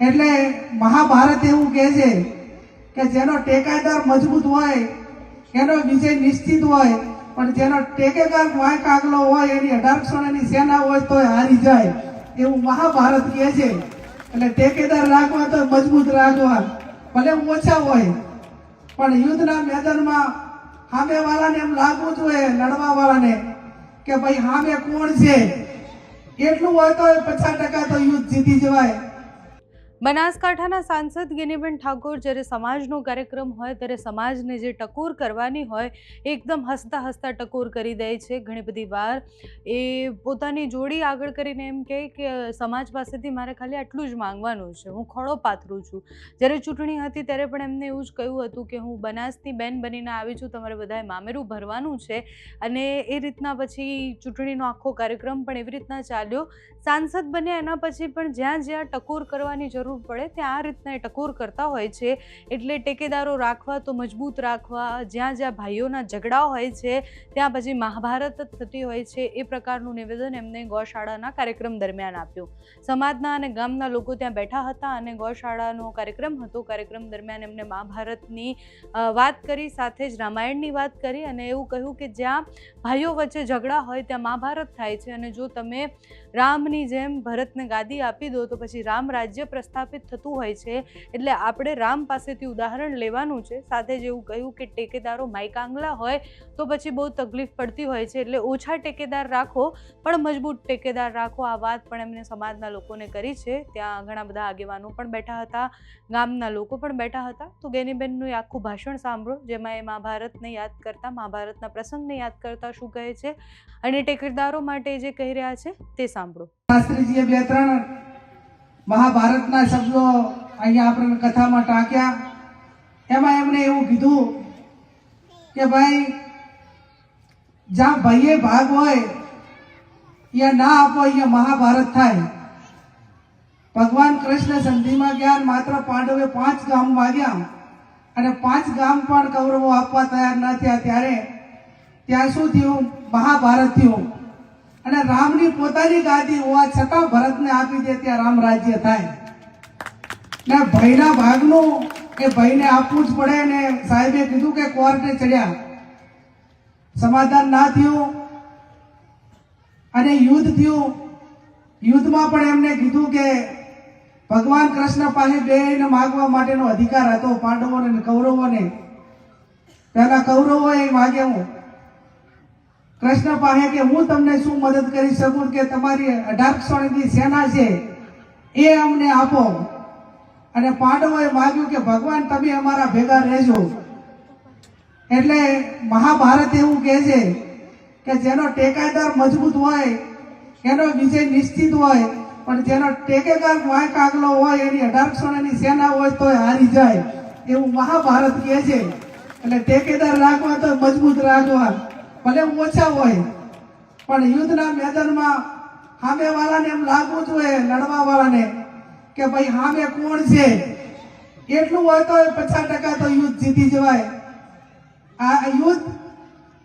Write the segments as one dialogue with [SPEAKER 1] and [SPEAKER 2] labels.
[SPEAKER 1] એટલે મહાભારત એવું કહે છે કે જેનો ટેકાદાર મજબૂત હોય, એનો વિજય નિશ્ચિત હોય, પણ જેનો ટેકેદાર વાંક આગલો હોય, એની અઢારક્ષોની સેના હોય તો હારી જાય. એવું મહાભારત કહે છે. એટલે ટેકેદાર રાખવા તો મજબૂત રાખવા, ભલે ઓછા હોય. પણ યુદ્ધના મેદાનમાં સામેવાળાને એમ લાગવું જોઈએ લડવા વાળાને કે ભાઈ સામે કોણ છે? એટલું હોય તો પચાસ ટકા તો યુદ્ધ જીતી જવાય.
[SPEAKER 2] બનાસકાંઠાના સાંસદ ગિનીબેન ઠાકોર જ્યારે સમાજનો કાર્યક્રમ હોય, ત્યારે સમાજને જે ટકોર કરવાની હોય, એકદમ હસતા હસતા ટકોર કરી દે છે. ઘણી બધી વાર એ પોતાની જોડી આગળ કરીને એમ કહે કે, સમાજ પાસેથી મારે ખાલી આટલું જ માંગવાનું છે. હું ખોળો પાથરું છું. જ્યારે ચૂંટણી હતી, ત્યારે પણ એમને એવું જ કહ્યું હતું કે, હું બનાસની બેન બનીને આવી છું. તમારે બધાએ મામેરું ભરવાનું છે. અને એ રીતના પછી ચૂંટણીનો આખો કાર્યક્રમ પણ એવી રીતના ચાલ્યો સાંસદ બન્યા એના પછી પણ જ્યાં જ્યાં ટકોર કરવાની જરૂર પડે, ત્યાં આ રીતના એ ટકોર કરતા હોય છે. એટલે ટેકેદારો રાખવા તો મજબૂત રાખવા, જ્યાં જ્યાં ભાઈઓના ઝઘડા હોય છે, ત્યાં પછી મહાભારત થતી હોય છે, એ પ્રકારનું નિવેદન એમને ગૌશાળાના કાર્યક્રમ દરમિયાન આપ્યું. સમાજના અને ગામના લોકો ત્યાં બેઠા હતા અને ગૌશાળાનો કાર્યક્રમ હતો. કાર્યક્રમ દરમિયાન એમને મહાભારતની વાત કરી, સાથે જ રામાયણની વાત કરી અને એવું કહ્યું કે જ્યાં ભાઈઓ વચ્ચે ઝઘડા હોય, ત્યાં મહાભારત થાય છે. અને જો તમે રામની જેમ ભરતને ગાદી આપી દો તો પછી રામ રાજ્ય પ્રસ્થાપિત થતું હોય છે. એટલે આપણે રામ પાસેથી ઉદાહરણ લેવાનું છે. સાથે જ એવું કહ્યું કે ટેકેદારો માયકાંગલા હોય તો પછી બહુ તકલીફ પડતી હોય છે. એટલે ઓછા ટેકેદાર રાખો, પણ મજબૂત ટેકેદાર રાખો. આ વાત પણ એમને સમાજના લોકોને કરી છે. ત્યાં ઘણા બધા આગેવાનો પણ બેઠા હતા, ગામના લોકો પણ બેઠા હતા. તો ગેનીબેનનું આખું ભાષણ સાંભળો, જેમાં એ મહાભારતને યાદ કરતા, મહાભારતના પ્રસંગને યાદ કરતા શું કહે છે અને ટેકેદારો માટે જે કહી રહ્યા છે તે સાંભળો.
[SPEAKER 1] શાસ્ત્રીજીએ બે ત્રણ મહાભારતના શબ્દો અહીંયા આપણને કથામાં ટાંક્યા. એમાં એમણે એવું કીધું કે ભાઈ, જ્યાં ભાઈએ ભાગ હોય, ત્યાં ના આપો, અહીંયા મહાભારત થાય. ભગવાન કૃષ્ણ સંધિમાં ગયા માત્ર પાંડવે પાંચ ગામ માગ્યા અને પાંચ ગામ પણ કૌરવો આપવા તૈયાર ન થયા ત્યારે, ત્યાં શું થયું? મહાભારત થયું. અને રામની પોતાની ગાદી હોવા છતાં ભરતને આપી દે ત્યાં રામ રાજ્ય થાય. ને ભાઈના ભાગનું એ ભાઈને આપવું જ પડે ને સાહેબે કીધું કે કોર્ટે ચડ્યા. સમાધાન ના થયું અને યુદ્ધ થયું. યુદ્ધમાં પણ એમને કીધું કે ભગવાન કૃષ્ણ પાસે બેને માગવા માટેનો અધિકાર હતો પાંડવોને કૌરવોને. પહેલા કૌરવોએ માગ્યા હું. કૃષ્ણ પાસે કે હું તમને શું મદદ કરી શકું કે તમારી અઢારક્ષોની સેના છે, એ અમને આપો. અને પાંડવોએ માગ્યું કે, ભગવાન, તમે અમારા ભેગા રહેજો. એટલે મહાભારત એવું કહે છે કે, જેનો ટેકાદાર મજબૂત હોય, એનો વિજય નિશ્ચિત હોય, પણ જેનો ટેકેદાર વાંક આગલો હોય, એની અઢારક્ષોની સેના હોય તો હારી જાય. એવું મહાભારત કહે છે. એટલે ટેકેદાર રાખવા તો મજબૂત રાખવા. ભલે ઓછા હોય, પણ યુદ્ધના મેદાનમાં સામેવાળાને એમ લાગવું જોઈએ લડવા વાળાને કે ભાઈ સામે કોણ છે? એટલું હોય તો પચાસ ટકા તો યુદ્ધ જીતી જવાય. આ યુદ્ધ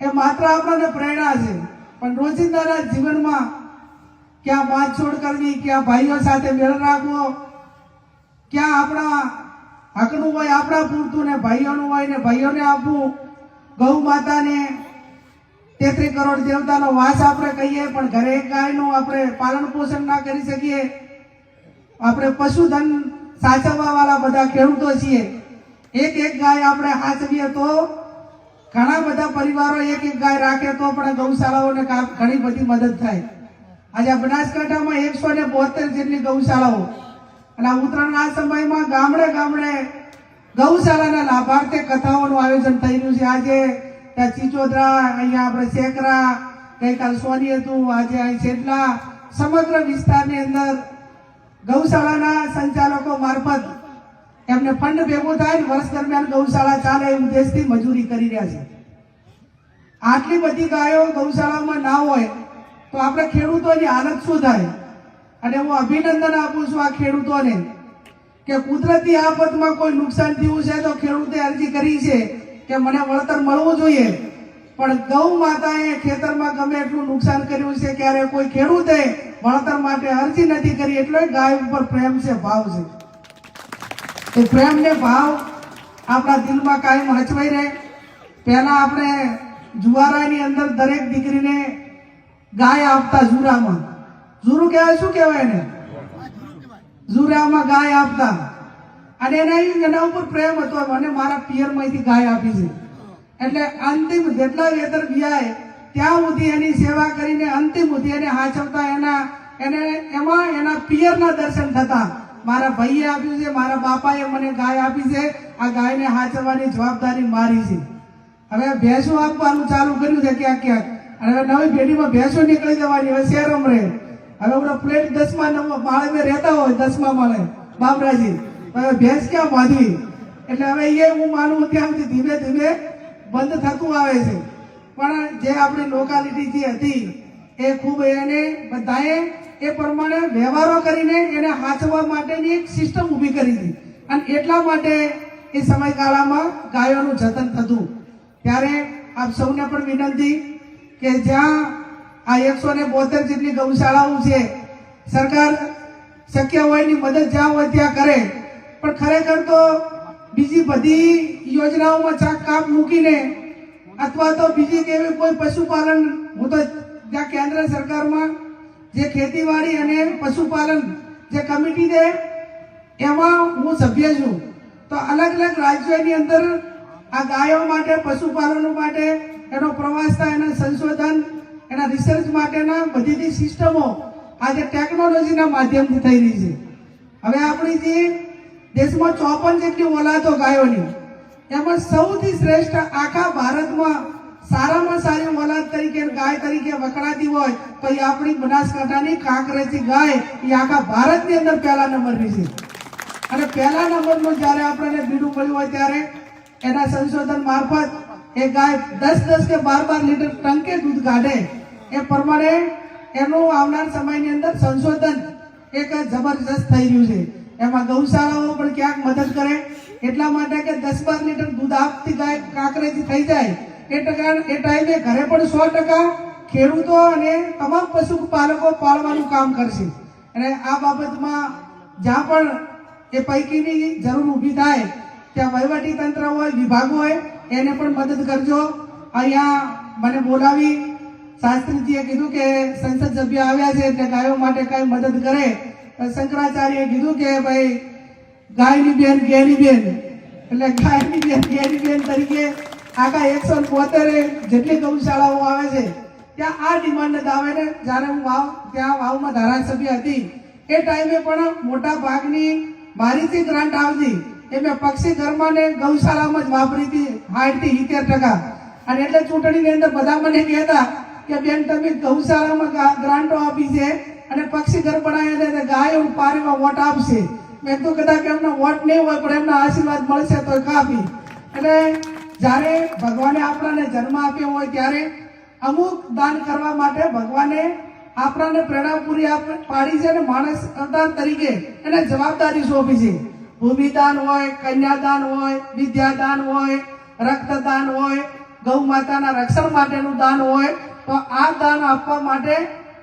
[SPEAKER 1] એ માત્ર આપણને પ્રેરણા છે, પણ રોજિંદાના જીવનમાં ક્યાં બાંધછોડ કરવી, ક્યાં ભાઈઓ સાથે મેળ રાખવો, ક્યાં આપણા હકનું હોય આપણા પૂરતું ને ભાઈઓનું હોય ને ભાઈઓને આપવું, ગૌ માતાને તેત્રી કરોડ દેવતાનો વાસ આપણે કહીએ, પણ ઘરે ગાયનું આપણે પાલન પોષણ ના કરી શકીએ. આપણે પશુધન સાચવવા વાળા બધા ખેડૂતો છીએ. એક એક ગાય આપણે સાચવીએ તો ઘણા બધા પરિવારો એક એક ગાય રાખે તો પણ ગૌશાળાઓને ઘણી બધી મદદ થાય. આજે બનાસકાંઠામાં એકસો ને બોતેર જેટલી ગૌશાળાઓ. અને આ ઉત્તરાયણના સમયમાં ગામડે ગામડે ગૌશાળાના લાભાર્થે કથાઓનું આયોજન થઈ રહ્યું છે. આજે ત્યાં ચીચોદરા અહીંયા આપણે શેકરા ગઈકાલ સોની હતું, આજે અહીં છેટલા. સમગ્ર વિસ્તારની અંદર ગૌશાળાના સંચાલકો મારફત એમને ફંડ ભેગું થાય વર્ષ દરમિયાન ગૌશાળા ચાલે એ ઉદ્દેશથી મજૂરી કરી રહ્યા છે. આટલી બધી ગાયો ગૌશાળામાં ના હોય તો આપણે ખેડૂતોની હાલત શું થાય? અને હું અભિનંદન આપું છું આ ખેડૂતોને કે કુદરતી આફતમાં કોઈ નુકસાન થયું છે તો ખેડૂતે અરજી કરી છે. કે મને વળતર મળવું જોઈએ. પણ ગૌ માતાએ ખેતરમાં ગમે એટલું નુકસાન કર્યું છે, ક્યારે કોઈ ખેડૂતે વળતર માટે અરજી નથી કરી, એટલે ગાય ઉપર પ્રેમ છે, ભાવ છે. એ પ્રેમને ભાવ આપણા દિલમાં કાયમ હચવાઈ રહે. પહેલા આપણે જુવારાની અંદર દરેક દીકરીને ગાય આપતા ઝુરામાં. ઝુરું કહેવાય, શું કહેવાય એને? ઝુરામાં ગાય આપતા. અને એના એના ઉપર પ્રેમ હતો મને મારા પિયરમાંથી ગાય આપી છે. એટલે અંતિમ જેટલા વેતર બિયાય, ત્યાં સુધી એની સેવા કરીને અંતિમ સુધી એને હાચવતા એના, એને એમાં એના પિયરના દર્શન થતા. મારા ભાઈએ આપ્યું છે, મારા બાપાએ મને ગાય આપી છે. આ ગાયને હાચવવાની જવાબદારી મારી છે. હવે ભેંસો આપવાનું ચાલુ કર્યું છે ક્યાંક ક્યાંક. અને હવે નવી પેઢીમાં ભેંસો નીકળી જવાની, હવે શહેરમ રહે. હવે હમણાં પ્લેટ દસમા નંબર માળે રહેતા હોય, દસમા માળે. બાબરાજી હવે ભેંસ ક્યાં બાંધવી? એટલે હવે એ હું માનું ત્યાં સુધી ધીમે ધીમે બંધ થતું આવે છે. પણ જે આપણી લોકાલિટી જે હતી, એ ખૂબ એને બધાએ એ પ્રમાણે વ્યવહારો કરીને એને હાથવા માટેની એક સિસ્ટમ ઊભી કરી હતી અને એટલા માટે એ સમયગાળામાં ગાયોનું જતન થતું. ત્યારે આપ સૌને પણ વિનંતી કે જ્યાં આ એકસો ને બોતેર જેટલી ગૌશાળાઓ છે, સરકાર શક્ય હોય એની મદદ જ્યાં હોય ત્યાં કરે. પણ ખરેખર તો બીજી બધી યોજનાઓમાં ચાક કાપ મૂકીને અથવા તો બીજી કેવી કોઈ પશુપાલન, હું તો જ્યાં કેન્દ્ર સરકારમાં જે ખેતીવાડી અને પશુપાલન જે કમિટી છે, એમાં હું સભ્ય છું. તો અલગ અલગ રાજ્યોની અંદર આ ગાયો માટે, પશુપાલનો માટે, એનો પ્રવાસ થાય, એના સંશોધન, એના રિસર્ચ માટેના બધી સિસ્ટમો આજે ટેકનોલોજીના માધ્યમથી થઈ રહી છે. હવે આપણી જે દેશમાં ચોપન જેટલી ઓલાદો ગાયોની, એમાં સૌથી શ્રેષ્ઠ આખા ભારતમાં સારામાં સારી ઓલાદ તરીકે ગાય તરીકે વખણાતી હોય, તો એ આપણી બનાસકાંઠાની કાંકરેજી ગાય એ આખા ભારતની અંદર પહેલા નંબરની છે. અને પહેલા નંબરનું જ્યારે આપણને બીડું મળ્યું હોય ત્યારે એના સંશોધન મારફત એ ગાય દસ દસ કે બાર બાર લીટર ટંકે દૂધ કાઢે. એ પ્રમાણે એનું આવનાર સમયની અંદર સંશોધન એક જબરજસ્ત થઈ રહ્યું છે. એમાં ગૌશાળાઓ પણ ક્યાંક મદદ કરે. એટલા માટે કે દસ બાર લીટર દૂધ આપતી ગાય કાંકરેથી થઈ જાય. એ ટકા એ ટાઈમે ઘરે પણ સો ટકા ખેડૂતો અને તમામ પશુપાલકો પાળવાનું કામ કરશે. અને આ બાબતમાં જ્યાં પણ એ પૈકીની જરૂર ઊભી થાય, ત્યાં વહીવટી તંત્ર હોય, વિભાગ હોય, એને પણ મદદ કરજો. અહીંયા મને બોલાવી શાસ્ત્રીજીએ કીધું કે સંસદ સભ્ય આવ્યા છે એટલે ગાયો માટે કાંઈ મદદ કરે. તો શંકરાચાર્યએ કીધું કે ભાઈ, ગાયની બેન ઘેરી બેન. એટલે ગાયની બેન ઘેરી બેન તરીકે આખા એકસો બોતેર જેટલી ગૌશાળાઓ આવે છે, ત્યાં આ ડિમાન્ડ આવે ને જ્યારે હું વાવ, ત્યાં વાવમાં ધારાસભ્ય હતી. એ ટાઈમે પણ મોટા ભાગની મારી જે ગ્રાન્ટ આવતી. એ મેં પક્ષી ધર્માને ગૌશાળામાં જ વાપરી હતી સાઠથી સિત્તેર ટકા. અને એટલે ચૂંટણીની અંદર બધા મને કહેતા કે બેન, તમે ગૌશાળામાં ગ્રાન્ટો આપી છે. અને પક્ષી ઘર બનાવીને એને ગાય ગાયો પારીમાં વોટ આપશે. મેં તો કદાચ એમનો વોટ નહીં હોય, પણ એમના આશીર્વાદ મળશે તો કાપી. એટલે જ્યારે ભગવાને આપણાને જન્મ આપ્યો હોય ત્યારે અમુક દાન કરવા માટે ભગવાને આપણાને પ્રેરણા પૂરી પાડી છે અને માણસ અવતાર તરીકે એને જવાબદારી સોંપી છે. ભૂમિદાન હોય, કન્યાદાન હોય, વિદ્યાદાન હોય, રક્તદાન હોય, ગૌ માતાના રક્ષણ માટેનું દાન હોય, તો આ દાન આપવા માટે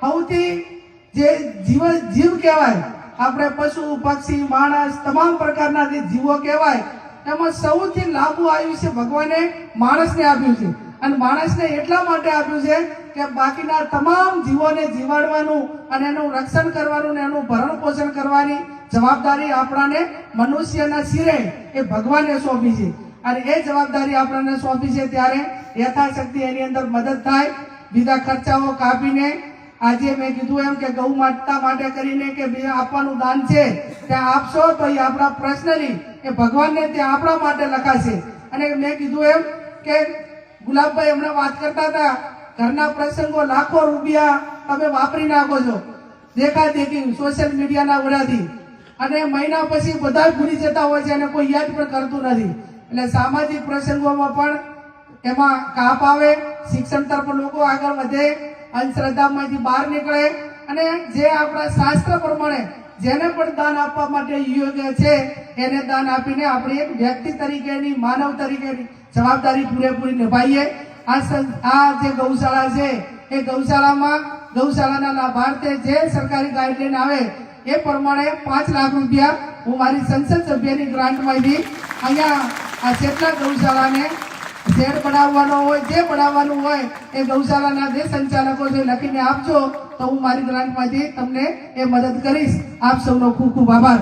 [SPEAKER 1] સૌથી જે જીવ જીવ કહેવાય. આપણે પશુ, પક્ષી, માણસ, તમામ પ્રકારના જે જીવો કહેવાય, એમાં સૌથી લાંબુ આયુષ્ય ભગવાને માણસને આપ્યું છે. અને માણસને એટલા માટે આપ્યું છે કે બાકીના તમામ જીવોને જીવાડવાનું અને એનું રક્ષણ કરવાનું ને એનું ભરણ પોષણ કરવાની જવાબદારી આપણાને મનુષ્યના શિરે એ ભગવાને સોંપી છે. અને એ જવાબદારી આપણને સોંપી છે ત્યારે યથાશક્તિ એની અંદર મદદ થાય. બીજા ખર્ચાઓ કાપીને આજે મેં કીધું એમ કે ગૌ માતા માટે કરીને કે આપવાનું દાન છે, ત્યાં આપશો તો એ આપણા પર્સનલી એ ભગવાનને ત્યાં આપણા માટે લખાશે. અને મેં કીધું એમ કે ગુલાબભાઈ હમણાં વાત કરતા હતા, ઘરના પ્રસંગો લાખો રૂપિયા તમે વાપરી નાખો છો. દેખા દેખી સોશિયલ મીડિયાના વડાથી. અને મહિના પછી બધા ભૂલી જતા હોય છે અને કોઈ યાદ પણ કરતું નથી. એટલે સામાજિક પ્રસંગોમાં પણ એમાં કાપ આવે, શિક્ષણ તરફ લોકો આગળ વધે અંધશ્રદ્ધામાંથી બહાર નીકળે અને જે આપણા શાસ્ત્ર પ્રમાણે જેને પણ દાન આપવા માટે યોગ્ય છે, એને દાન આપીને આપણે એક વ્યક્તિ તરીકેની, માનવ તરીકેની જવાબદારી પૂરેપૂરી નિભાઈએ આ આ જે ગૌશાળા છે, એ ગૌશાળામાં, ગૌશાળાના લાભાર્થે જે સરકારી ગાઈડલાઈન આવે, એ પ્રમાણે પાંચ લાખ રૂપિયા હું મારી સંસદ સભ્યની ગ્રાન્ટમાંથી અહીંયા આ જેટલા ગૌશાળાને શેડ બનાવવાનો હોય, જે બનાવવાનું હોય, એ ગૌશાળાના જે સંચાલકો છે, લખીને આપજો. તો હું મારી ગ્રાન્ટમાંથી તમને એ મદદ કરીશ. આપ સૌનો ખૂબ ખૂબ આભાર.